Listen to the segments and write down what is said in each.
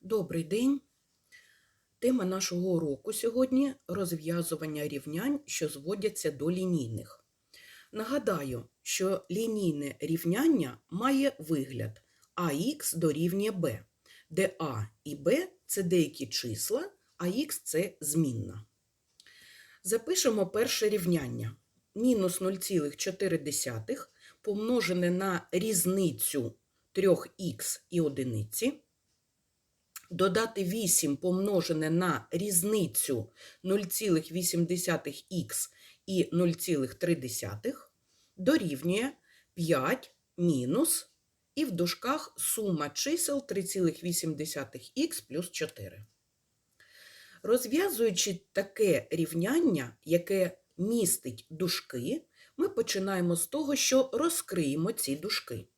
Добрий день. Тема нашого уроку сьогодні розв'язування рівнянь, що зводяться до лінійних. Нагадаю, що лінійне рівняння має вигляд АХ дорівнює Б, де А і Б це деякі числа, а Х це змінна. Запишемо перше рівняння. Мінус 0,4 помножене на різницю 3х і одиниці додати 8 помножене на різницю 0,8х і 0,3 дорівнює 5 мінус і в дужках сума чисел 3,8х плюс 4. Розв'язуючи таке рівняння, яке містить дужки, ми починаємо з того, що розкриємо ці дужки.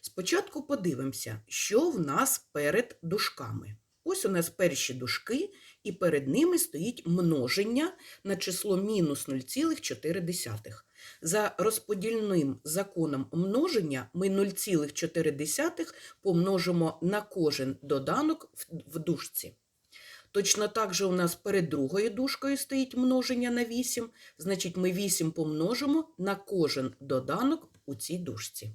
Спочатку подивимося, що в нас перед дужками. Ось у нас перші дужки, і перед ними стоїть множення на число мінус 0,4. За розподільним законом множення ми 0,4 помножимо на кожен доданок в дужці. Точно так же у нас перед другою дужкою стоїть множення на 8, значить ми 8 помножимо на кожен доданок у цій дужці.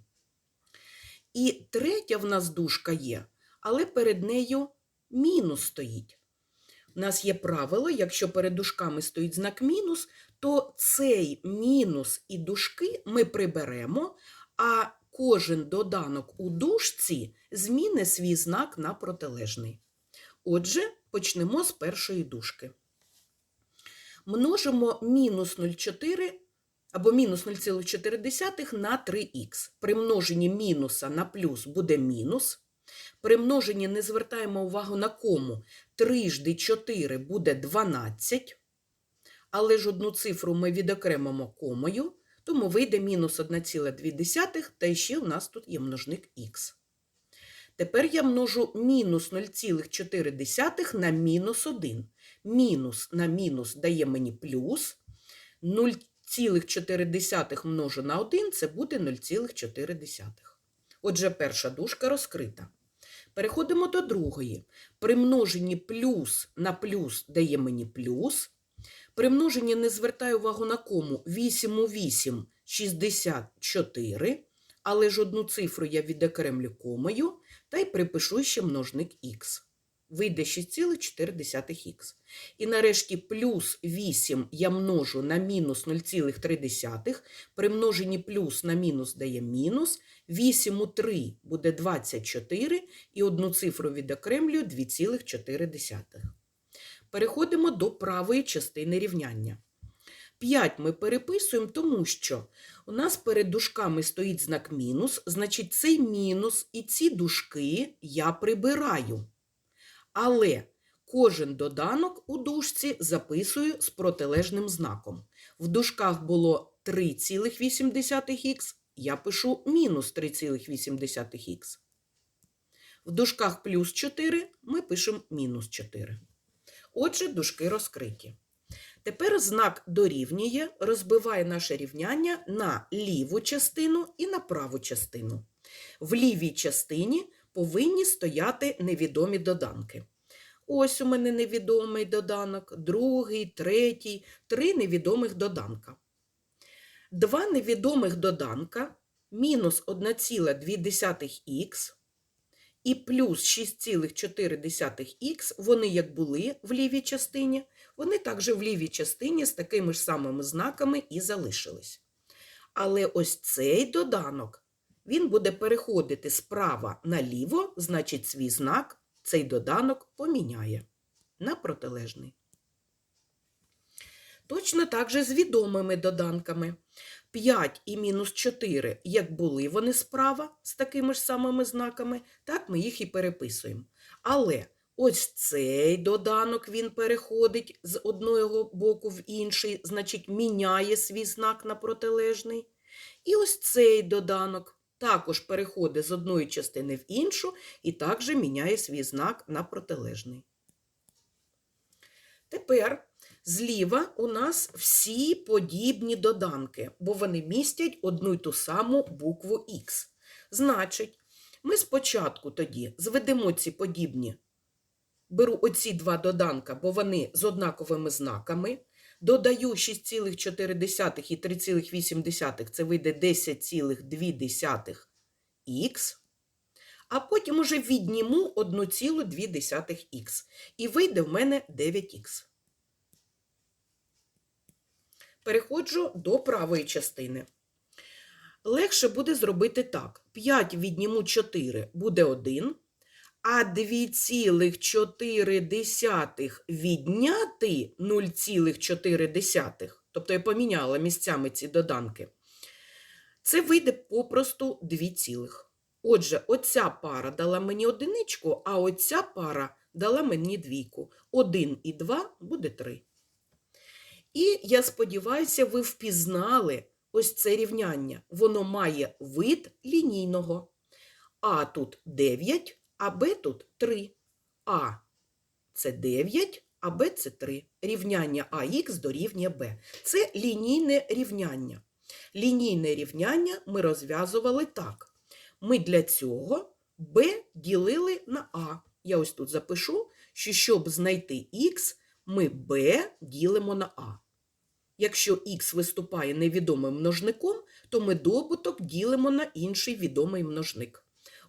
І третя в нас дужка є, але перед нею мінус стоїть. У нас є правило, якщо перед дужками стоїть знак мінус, то цей мінус і дужки ми приберемо, а кожен доданок у дужці зміни свій знак на протилежний. Отже, почнемо з першої дужки. Множимо мінус 0,4 або мінус 0,4 на 3х. При множенні мінуса на плюс буде мінус. При множенні не звертаємо увагу на кому. 3 жди 4 буде 12, але ж одну цифру ми відокремимо комою, тому вийде мінус 1,2, та ще у нас тут є множник х. Tепер я множу мінус 0,4 на мінус 1. Мінус на мінус дає мені плюс. 0,4 множу на 1 це буде 0,4. Отже, перша дужка розкрита. Переходимо до другої. При множенні плюс на плюс дає мені плюс. При множенні не звертаю увагу на кому. 8 у 8 – 64, але ж одну цифру я відокремлю комою та й припишу ще множник х. Вийде 6,4х. І нарешті плюс 8 я множу на мінус 0,3. При множенні плюс на мінус дає мінус. 8 у 3 буде 24, і одну цифру відокремлюю 2,4. Переходимо до правої частини рівняння. 5 ми переписуємо, тому що у нас перед дужками стоїть знак мінус, значить цей мінус і ці дужки я прибираю. Але кожен доданок у дужці записую з протилежним знаком. В дужках було 3,8х, я пишу мінус 3,8х. В дужках плюс 4 ми пишемо мінус 4. Отже, дужки розкриті. Тепер знак дорівнює розбиває наше рівняння на ліву частину і на праву частину. В лівій частині повинні стояти невідомі доданки. Ось у мене невідомий доданок, другий, третій, три невідомих доданка. Два невідомих доданка мінус 1,2х і плюс 6,4х, вони як були в лівій частині, вони також в лівій частині з такими ж самими знаками і залишились. Але ось цей доданок, він буде переходити справа наліво, значить свій знак цей доданок поміняє на протилежний. Точно так же з відомими доданками. 5 і мінус 4, як були вони справа з такими ж самими знаками, так ми їх і переписуємо. Але ось цей доданок він переходить з одного боку в інший, значить, міняє свій знак на протилежний. І ось цей доданок також переходить з одної частини в іншу і також міняє свій знак на протилежний. Тепер зліва у нас всі подібні доданки, бо вони містять одну й ту саму букву Х. Значить, ми спочатку тоді зведемо ці подібні беру оці два доданка, бо вони з однаковими знаками. Додаю 6,4 і 3,8, це вийде 10,2х, а потім уже відніму 1,2х. І вийде в мене 9х. Переходжу до правої частини. Легше буде зробити так. 5 відніму 4 буде 1, а 2,4 відняти 0,4, тобто я поміняла місцями ці доданки, це вийде попросту 2 цілих. Отже, оця пара дала мені одиничку, а оця пара дала мені двійку. 1 і 2 буде 3. І я сподіваюся, ви впізнали ось це рівняння. Воно має вид лінійного. А тут 9, а Б тут 3. А це 9, а Б це 3. Рівняння АХ дорівнює Б. Це лінійне рівняння. Лінійне рівняння ми розв'язували так. Ми для цього Б ділили на А. Я ось тут запишу, що щоб знайти Х, ми Б ділимо на А. Якщо х виступає невідомим множником, то ми добуток ділимо на інший відомий множник.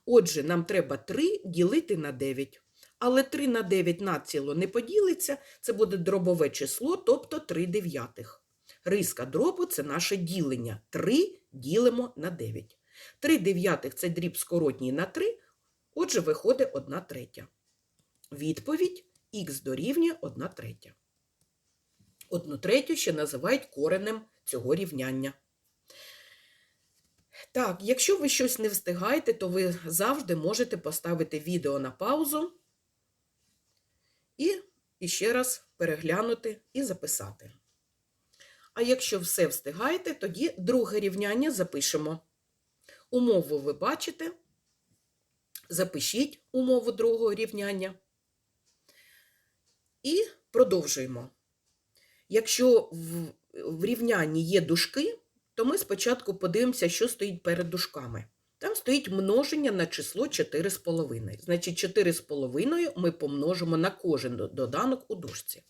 Отже, нам треба 3 ділити на 9. Але 3 на 9 націло не поділиться, це буде дробове число, тобто 3 дев'ятих. Риска дробу – це наше ділення. 3 ділимо на 9. 3 дев'ятих – це дріб скоротній на 3, отже, виходить 1 третя. Відповідь х дорівнює 1 третя. Одну третю ще називають коренем цього рівняння. Так, якщо ви щось не встигаєте, то ви завжди можете поставити відео на паузу і, ще раз переглянути і записати. А якщо все встигаєте, тоді друге рівняння запишемо. Умову ви бачите. Запишіть умову другого рівняння. І продовжуємо. Якщо в, в рівнянні є дужки, то ми спочатку подивимося, що стоїть перед дужками. Там стоїть множення на число 4,5. Значить, 4,5 ми помножимо на кожен доданок у дужці.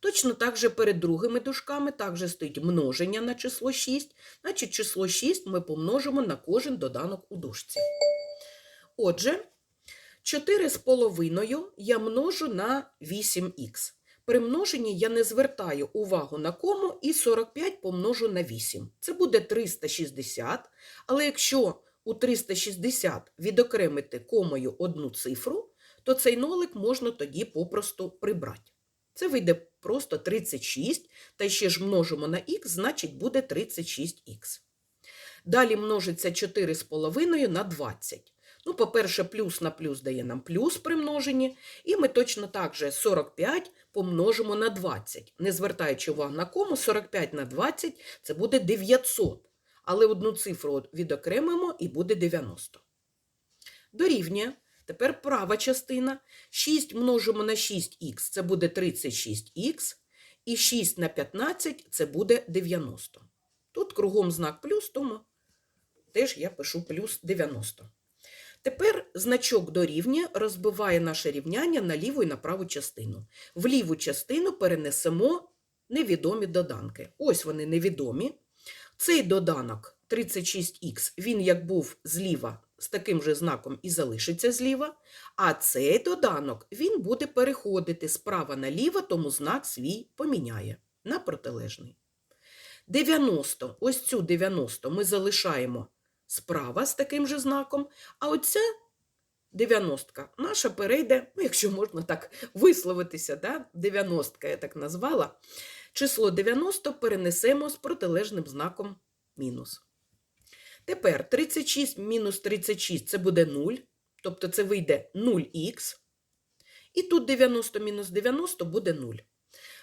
Точно так же перед другими дужками також стоїть множення на число 6. Значить, число 6 ми помножимо на кожен доданок у дужці. Отже, 4,5 я множу на 8х. При множенні я не звертаю увагу на кому і 45 помножу на 8. Це буде 360, але якщо у 360 відокремити комою одну цифру, то цей нолик можна тоді попросту прибрати. Це вийде просто 36, та ще ж множимо на х, значить буде 36х. Далі множиться 4,5 на 20. Ну, по-перше, плюс на плюс дає нам плюс при множенні, і ми точно так же 45 помножимо на 20. Не звертаючи увагу на кому, 45 на 20 – це буде 900. Але одну цифру відокремимо і буде 90. Дорівнює. Тепер права частина. 6 множимо на 6х – це буде 36х. І 6 на 15 – це буде 90. Тут кругом знак плюс, тому теж я пишу плюс 90. Тепер значок дорівнює розбиває наше рівняння на ліву і на праву частину. В ліву частину перенесемо невідомі доданки. Ось вони невідомі. Цей доданок 36х, він як був зліва, з таким же знаком і залишиться зліва. А цей доданок він буде переходити справа наліво, тому знак свій поміняє на протилежний. 90, ось цю 90 ми залишаємо справа з таким же знаком, а оця 90 наша перейде, ну, якщо можна так висловитися, да? 90 я так назвала. Число 90 перенесемо з протилежним знаком мінус. Тепер 36 мінус 36 це буде 0, тобто це вийде 0х. І тут 90 мінус 90 буде 0.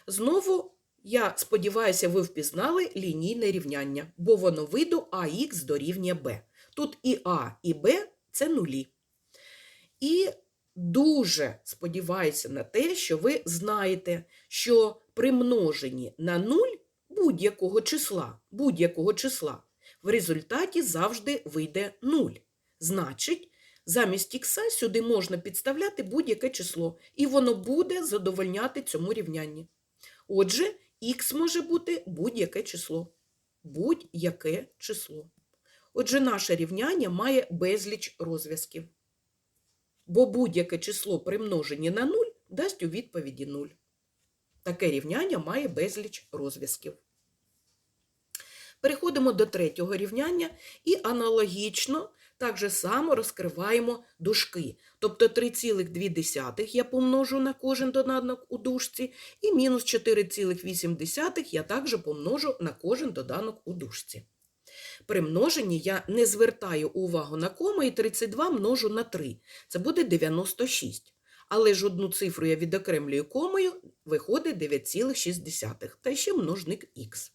Знову, я сподіваюся, ви впізнали лінійне рівняння, бо воно виду АХ дорівнює Б. Тут і А, і Б це нулі. І дуже сподіваюся на те, що ви знаєте, що при множенні на 0 будь-якого числа, будь-якого числа в результаті завжди вийде 0. Значить, Замість ікса сюди можна підставляти будь-яке число, і воно буде задовольняти цьому рівнянні. Отже, х може бути будь-яке число. Будь-яке число. Отже, наше рівняння має безліч розв'язків. Бо будь-яке число при множенні на 0 дасть у відповіді 0. Таке рівняння має безліч розв'язків. Переходимо до третього рівняння і аналогічно так же само розкриваємо дужки. Тобто 3,2 я помножу на кожен доданок у дужці, і мінус 4,8 я також помножу на кожен доданок у дужці. При множенні я не звертаю увагу на кома і 32 множу на 3. Це буде 96. Але ж одну цифру я відокремлюю комою, виходить 9,6. Та ще множник х.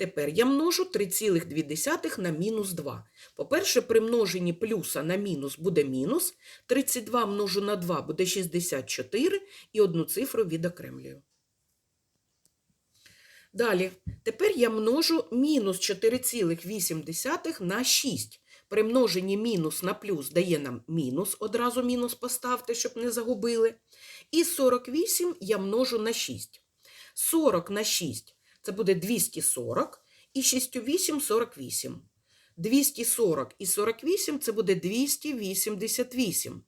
Тепер я множу 3,2 на мінус 2. По-перше, при множенні плюса на мінус буде мінус, 32 множу на 2 буде 64, і одну цифру відокремлюю. Далі, тепер я множу мінус 4,8 на 6. При множенні мінус на плюс дає нам мінус, одразу мінус поставте, щоб не загубили. І 48 я множу на 6. 40 на 6 це буде 240, і 6 у 8 – 48. 240 і 48 це буде 288.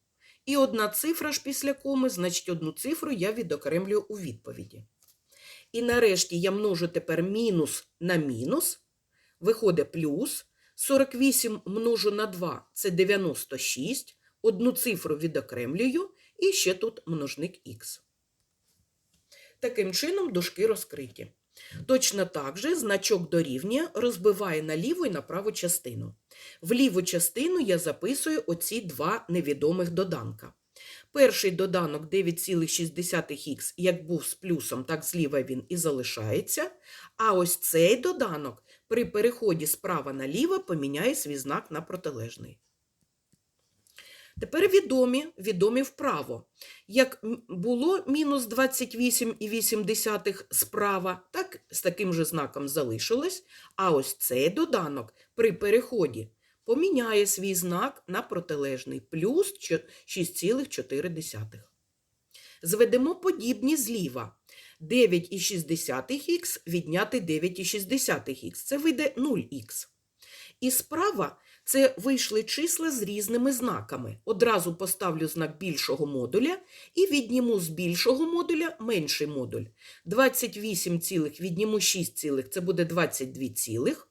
І одна цифра ж після коми, значить одну цифру я відокремлюю у відповіді. І нарешті я множу тепер мінус на мінус, виходить плюс. 48 множу на 2 це 96, одну цифру відокремлюю, і ще тут множник х. Таким чином дужки розкриті. Точно так же значок дорівнює розбиває на ліву і на праву частину. В ліву частину я записую оці два невідомих доданка. Перший доданок 9,6х, як був з плюсом, так зліва він і залишається. А ось цей доданок при переході справа наліво поміняє свій знак на протилежний. Тепер відомі, відомі вправо. Як було мінус 28,8 справа, так з таким же знаком залишилось. А ось цей доданок при переході поміняє свій знак на протилежний плюс 6,4. Зведемо подібні зліва. 9,6х відняти 9,6х. Це вийде 0х. І справа це вийшли числа з різними знаками. Одразу поставлю знак більшого модуля і відніму з більшого модуля менший модуль. 28, цілих відніму 6, цілих, це буде 22, цілих.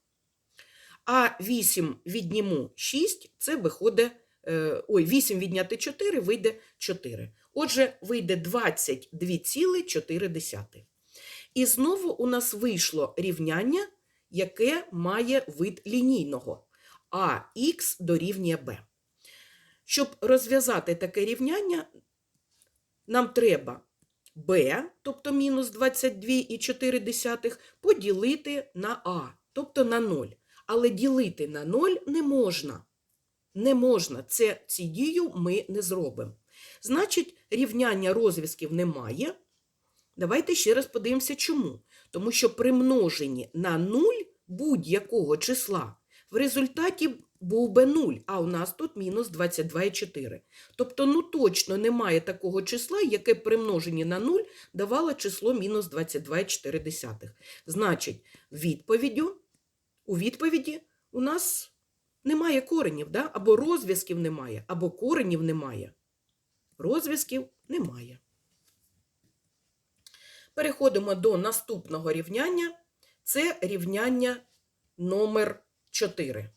а 8 відніму 6, це виходить, е, ой, 8 відняти 4 вийде 4. Отже, вийде 22,4. І знову у нас вийшло рівняння, яке має вид лінійного. А х дорівнює b. Щоб розв'язати таке рівняння, нам треба b, тобто мінус 22,4, поділити на а, тобто на 0. Але ділити на 0 не можна. Не можна. Це, Ці дію ми не зробимо. Значить, рівняння розв'язків немає. Давайте ще раз подивимося, чому. Тому що при множенні на 0 будь-якого числа в результаті був би 0, а у нас тут мінус 22,4. Тобто, ну точно немає такого числа, яке при множенні на 0 давало число мінус 22,4. Значить, відповіддю, у відповіді у нас немає коренів, да? або розв'язків немає, або коренів немає. Розв'язків немає. Переходимо до наступного рівняння. Це рівняння номер 4.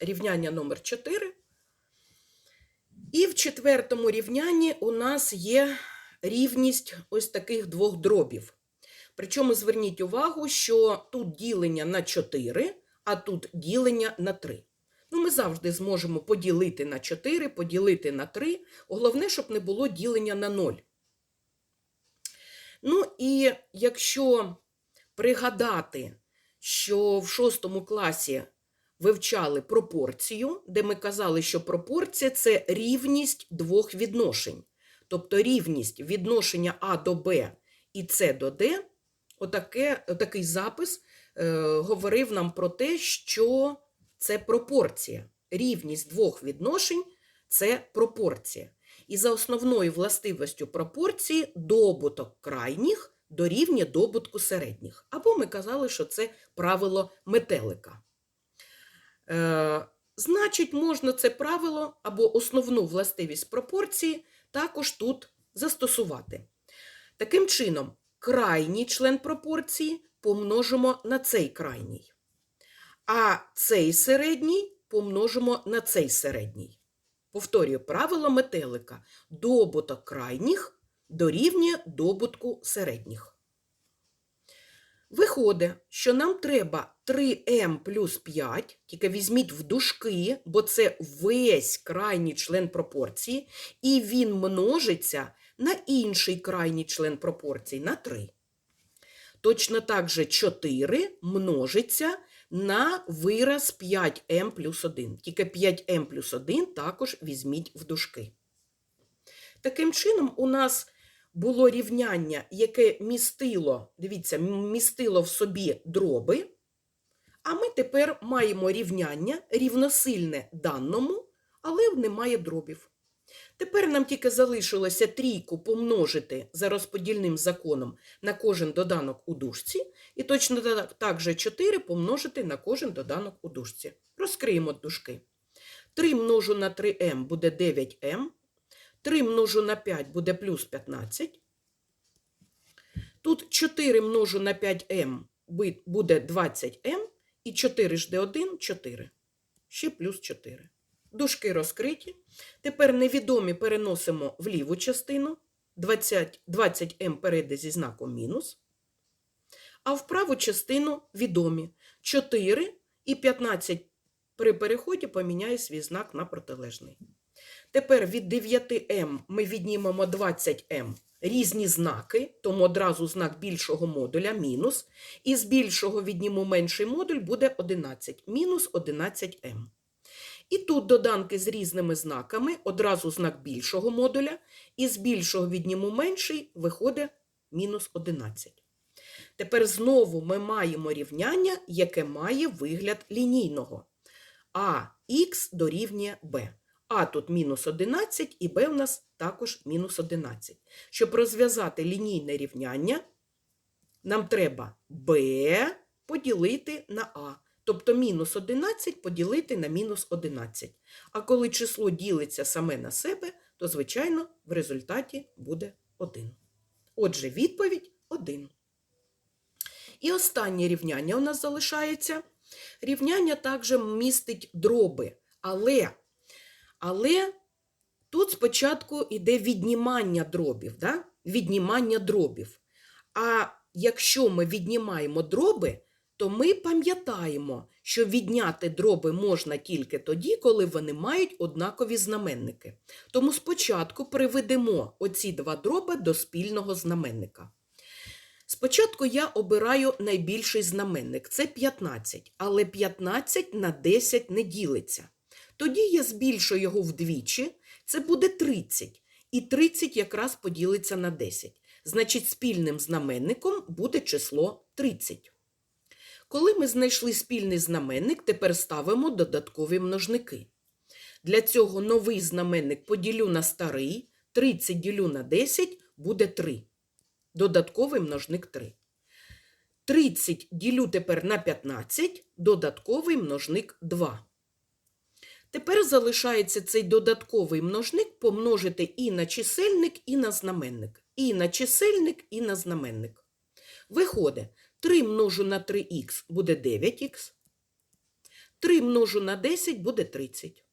Рівняння номер 4. І в четвертому рівнянні у нас є рівність ось таких двох дробів. Причому зверніть увагу, що тут ділення на 4, а тут ділення на 3. Ну, Ми завжди зможемо поділити на 4, поділити на 3. Головне, щоб не було ділення на 0. Ну, і якщо пригадати, що в шостому класі вивчали пропорцію, де ми казали, що пропорція це рівність двох відношень. Тобто рівність відношення А до Б і С до Д, отаке, отакий запис е, говорив нам про те, що це пропорція. рівність двох відношень це пропорція. І за основною властивостю пропорції добуток крайніх дорівнює добутку середніх. Або ми казали, що це правило метелика. Е, значить, можна це правило або основну властивість пропорції також тут застосувати. Таким чином, крайній член пропорції помножимо на цей крайній, а цей середній помножимо на цей середній. Повторюю, правило метелика. Добуток крайніх дорівнює добутку середніх. Виходить, що нам треба 3m плюс 5, тільки візьміть в дужки, бо це весь крайній член пропорції, і він множиться на інший крайній член пропорції на 3. Точно так же 4 множиться на вираз 5m плюс 1. Тільки 5m плюс 1 також візьміть в дужки. Таким чином, у нас було рівняння, яке містило, дивіться, містило в собі дроби, а ми тепер маємо рівняння рівносильне даному, але немає дробів. Тепер нам тільки залишилося трійку помножити за розподільним законом на кожен доданок у дужці, і точно так- же 4 помножити на кожен доданок у дужці. Розкриємо дужки. 3 множу на 3m буде 9m, 3 множу на 5 буде плюс 15. Тут 4 множу на 5m буде 20m, і 4 жде 1 – 4. Ще плюс 4. Дужки розкриті. Тепер невідомі переносимо в ліву частину. 20, 20m перейде зі знаком мінус. А в праву частину відомі. 4 і 15 при переході поміняє свій знак на протилежний. Тепер від 9m ми віднімемо 20m різні знаки, тому одразу знак більшого модуля мінус. І з більшого відніму менший модуль буде 11, мінус 11m. І тут доданки з різними знаками, одразу знак більшого модуля, і з більшого відніму менший виходить мінус 11. Тепер знову ми маємо рівняння, яке має вигляд лінійного. А х дорівнює b. А тут мінус 11 і b у нас також мінус 11. Щоб розв'язати лінійне рівняння, нам треба b поділити на а. Тобто мінус 11 поділити на мінус 11. А коли число ділиться саме на себе, то, звичайно, в результаті буде 1. Отже, відповідь 1. І останнє рівняння у нас залишається. Рівняння також містить дроби, але, але тут спочатку йде віднімання дробів. Да? Віднімання дробів. А якщо ми віднімаємо дроби, то ми пам'ятаємо, що відняти дроби можна тільки тоді, коли вони мають однакові знаменники. Тому спочатку приведемо оці два дроби до спільного знаменника. Спочатку я обираю найбільший знаменник це 15, але 15 на 10 не ділиться. Тоді я збільшую його вдвічі, це буде 30, і 30 якраз поділиться на 10. Значить, спільним знаменником буде число 30. Коли ми знайшли спільний знаменник, тепер ставимо додаткові множники. Для цього новий знаменник поділю на старий, 30 ділю на 10 буде 3. Додатковий множник 3. 30 ділю тепер на 15, додатковий множник 2. Тепер залишається цей додатковий множник помножити і на чисельник, і на знаменник. І на чисельник, і на знаменник. Виходить, 3 множу на 3х буде 9х. 3 множу на 10 буде 30.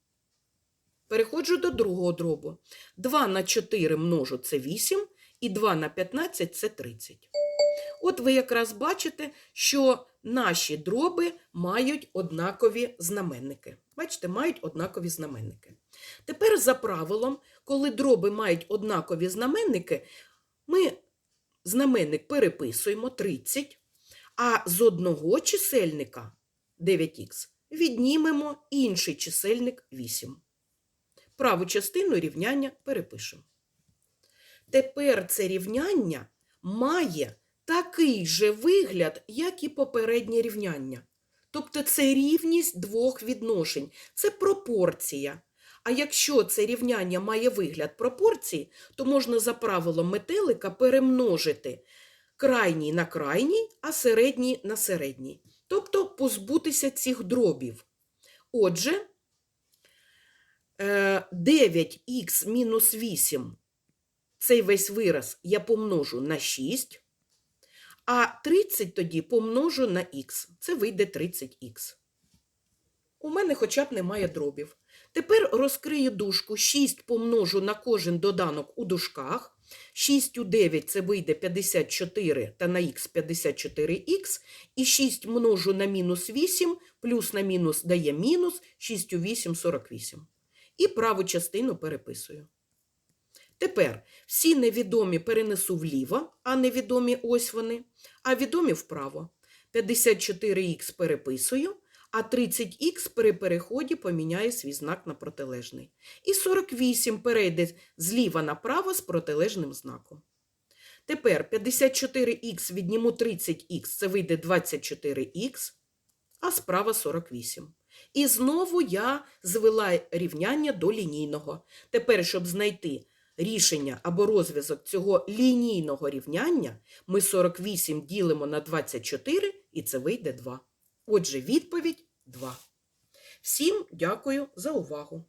Переходжу до другого дробу. 2 на 4 множу це 8, і 2 на 15 це 30. От ви якраз бачите, що наші дроби мають однакові знаменники. Бачите, мають однакові знаменники. Тепер за правилом, коли дроби мають однакові знаменники, ми знаменник переписуємо 30, а з одного чисельника 9х віднімемо інший чисельник 8. Праву частину рівняння перепишемо. Тепер це рівняння має такий же вигляд, як і попереднє рівняння. Тобто це рівність двох відношень, це пропорція. А якщо це рівняння має вигляд пропорції, то можна за правилом метелика перемножити крайній на крайній, а середній на середній. Тобто позбутися цих дробів. Отже, е, 9х мінус 8 цей весь вираз я помножу на 6, а 30 тоді помножу на х. Це вийде 30х. У мене хоча б немає дробів. Тепер розкрию дужку 6 помножу на кожен доданок у дужках. 6 у 9 це вийде 54 та на х 54х. І 6 множу на мінус 8, плюс на мінус дає мінус, 6 у 8 – 48. І праву частину переписую. Тепер всі невідомі перенесу вліво, а невідомі ось вони, а відомі вправо. 54х переписую, а 30х при переході поміняє свій знак на протилежний. І 48 перейде зліва направо з протилежним знаком. Тепер 54х відніму 30х, це вийде 24х, а справа 48. І знову я звела рівняння до лінійного. Тепер, щоб знайти рішення або розв'язок цього лінійного рівняння, ми 48 ділимо на 24, і це вийде 2. Отже, відповідь 2. Всім дякую за увагу.